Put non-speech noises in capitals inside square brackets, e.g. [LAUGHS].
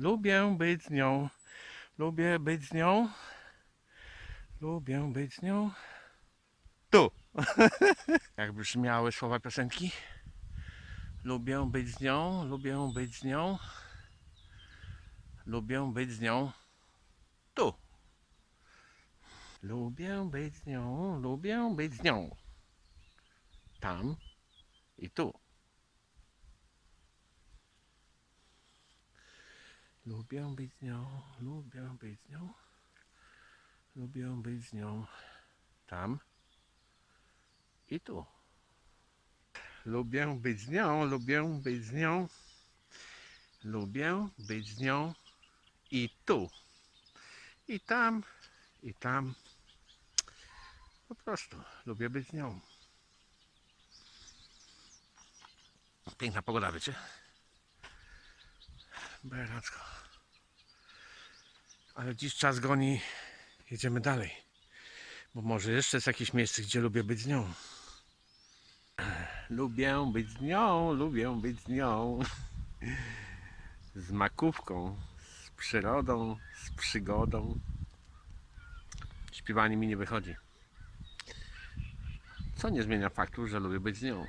Lubię być z nią. Lubię być z nią. Lubię być z nią. Tu. [LAUGHS] Jak brzmiały słowa piosenki? Lubię być z nią, lubię być z nią. Lubię być z nią. Tu. Lubię być z nią, lubię być z nią. Tam i tu. Lubię być z nią, lubię być z nią. Lubię być z nią. Tam i tu. Lubię być z nią, lubię być z nią. Lubię być z nią i tu. I tam, i tam. Po prostu lubię być z nią. Piękna pogoda, wiecie? Beracko. Ale dziś czas goni. Jedziemy dalej. Bo może jeszcze jest jakieś miejsce, gdzie lubię być z nią. Lubię być z nią, lubię być z nią. Z makówką, z przyrodą, z przygodą. Śpiewanie mi nie wychodzi. Co nie zmienia faktu, że lubię być z nią.